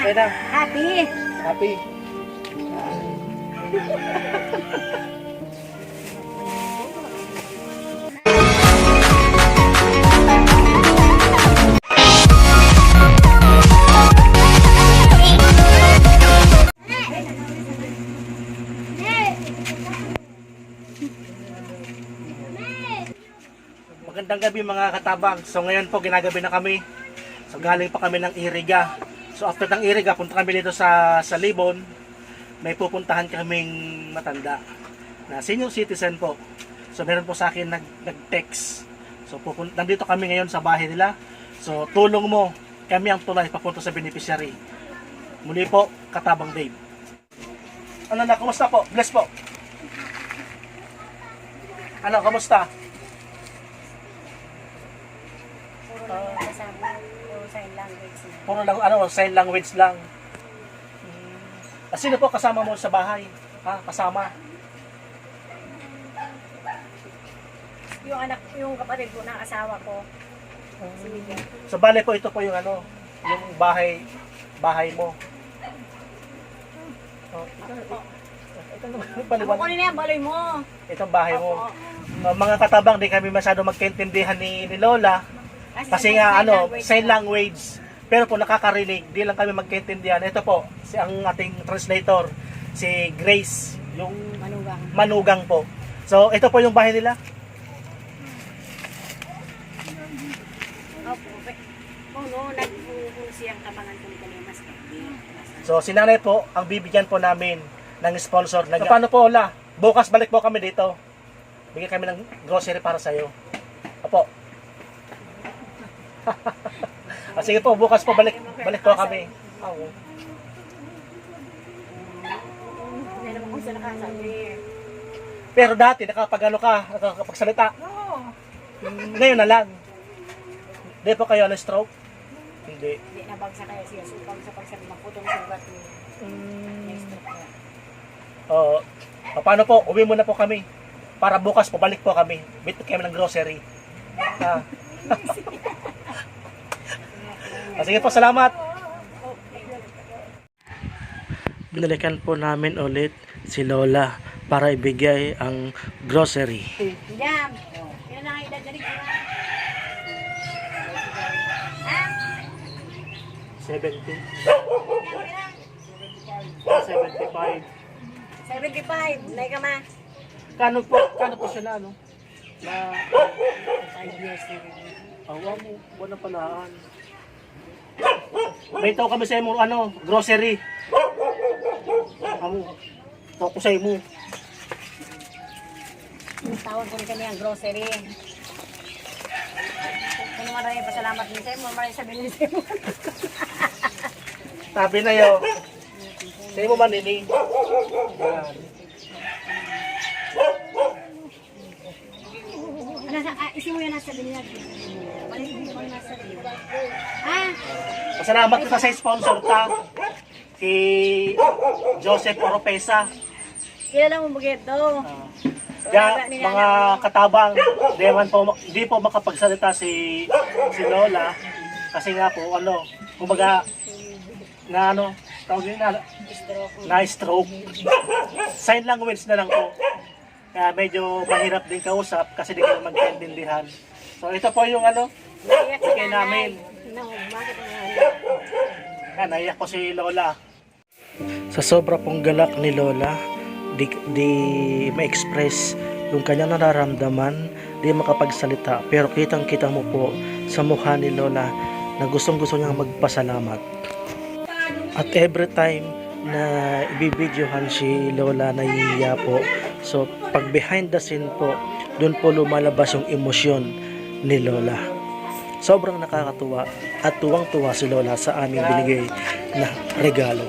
Okay na. Happy. Happy. Magandang gabi mga katabang. So ngayon po ginagabi na kami. So galing pa kami ng Iriga. So after ng Iriga, punta kami dito sa sa Libon. May pupuntahan kaming matanda na senior citizen po. So meron po sa akin nag, nag-text. So pupun- nandito kami ngayon sa bahay nila. So tulong mo, kami ang tulay papunta sa beneficiary. Muli po, Katabang Dave. Ano na, kumusta po? Bless po. Ano, kamusta? Puro lang yung kasama. Puro sign language. na. Puro lang, ano, sign language lang. Sino po kasama mo sa bahay? Ha? Kasama? Yung anak, yung kapatid ko na asawa ko. Si Miguel. So, bale po, ito po yung ano, yung bahay, bahay mo. Oh, ito, ito, ito Ako baliwan. na yan, baloy mo. Itong bahay mo. Opo. Uh, mga katabang, di kami masyado magkaintindihan ni, ni Lola. Kasi nga, ano, sign language. Pero po nakakarinig, di lang kami magkaintindihan. Ito po, si ang ating translator, si Grace, yung Manugang. manugang po. So, ito po yung bahay nila. Opo. Kung no, nagpupunsi siyang kabangan ko ni Kalimas. So, si nanay po, ang bibigyan po namin ng sponsor. Nag- so, paano po, Ola? Bukas balik po kami dito. Bigyan kami ng grocery para sa'yo. Opo. ah, sige po, bukas po balik, balik po kami. Oo. Hindi naman kung saan nakasabi. Pero dati, nakapag ano ka, nakakapagsalita. Oo. Ngayon na lang. Hindi po kayo na-stroke? Hindi. Hindi nabagsak kaya siya. Supang sa pagsabi, maputong sugat ni next week na. Oo. Ah, paano po? Uwi muna po kami. Para bukas po, balik po kami. Bit kami ng grocery. Ah. Ah, sige po, salamat. Binalikan po namin ulit si Lola para ibigay ang grocery. Jam. Yan ang edad na rin. Ha? 70. Yan, 75. 75. Nay ka ma. Kano po, kano po siya na ano? Na, 5 years na awa mo, buwan na palaan. May tao kami sa imo, ano, grocery. Amo, tao ko sa imo. Tawag ko kami ang grocery. Kung naman rin pasalamat din sa'yo, maraming sabihin din sa'yo. Sabi na yo. Sa imo man ini. Yan. Ano isi mo yan nasa binyag. Balik mo yung nasa binyag. Ah, Pasalamat kita sa sponsor ta. Si Joseph Oropesa. kilala mo bugit to. Ya, mga katabang, di man po di po makapagsalita si si Lola kasi nga po ano, kumbaga na ano, tawag yun na, na stroke. Sign language na lang po. Kaya medyo mahirap din kausap kasi di kayo magkaintindihan. So ito po yung ano, Naiyak si Bigay nanay. namin. No, bakit nanay? Yan, naiyak ko si Lola. Sa sobra pong galak ni Lola, di, di ma-express yung kanyang nararamdaman, di makapagsalita. Pero kitang kita mo po sa mukha ni Lola na gustong gusto niyang magpasalamat. At every time na ibibidyohan si Lola nahihiya po. So pag behind the scene po, doon po lumalabas yung emosyon ni Lola. Sobrang nakakatuwa at tuwang-tuwa si Lola sa aming binigay na regalo.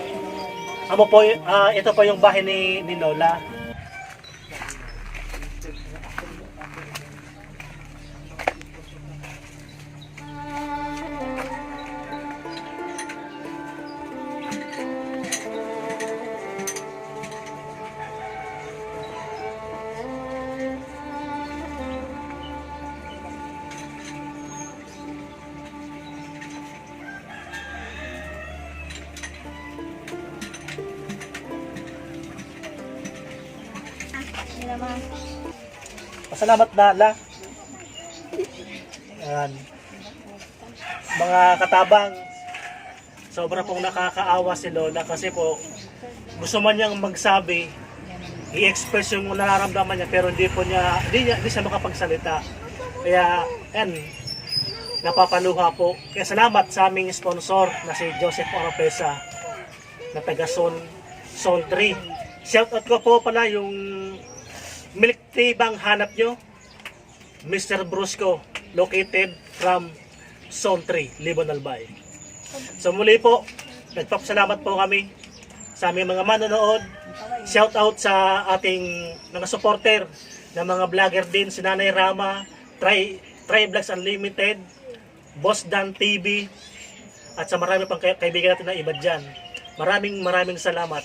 Amo po, ah, ito po yung bahay ni, ni Lola. Naman. Pasalamat na, La. Ayan. Mga katabang, sobra pong nakakaawa si Lola kasi po gusto man niyang magsabi, i-express yung nararamdaman niya pero hindi po niya, hindi, niya, hindi siya makapagsalita. Kaya, yan, napapaluha po. Kaya salamat sa aming sponsor na si Joseph Oropesa na taga Son, Son 3. Shoutout ko po pala yung milk tea bang hanap nyo? Mr. Brusco, located from Zone 3, Libon Albay. So muli po, nagpapasalamat po kami sa aming mga manonood. Shout out sa ating mga supporter na mga vlogger din, si Nanay Rama, Try, Try Vlogs Unlimited, Boss Dan TV, at sa marami pang kaibigan natin na iba dyan. Maraming maraming salamat.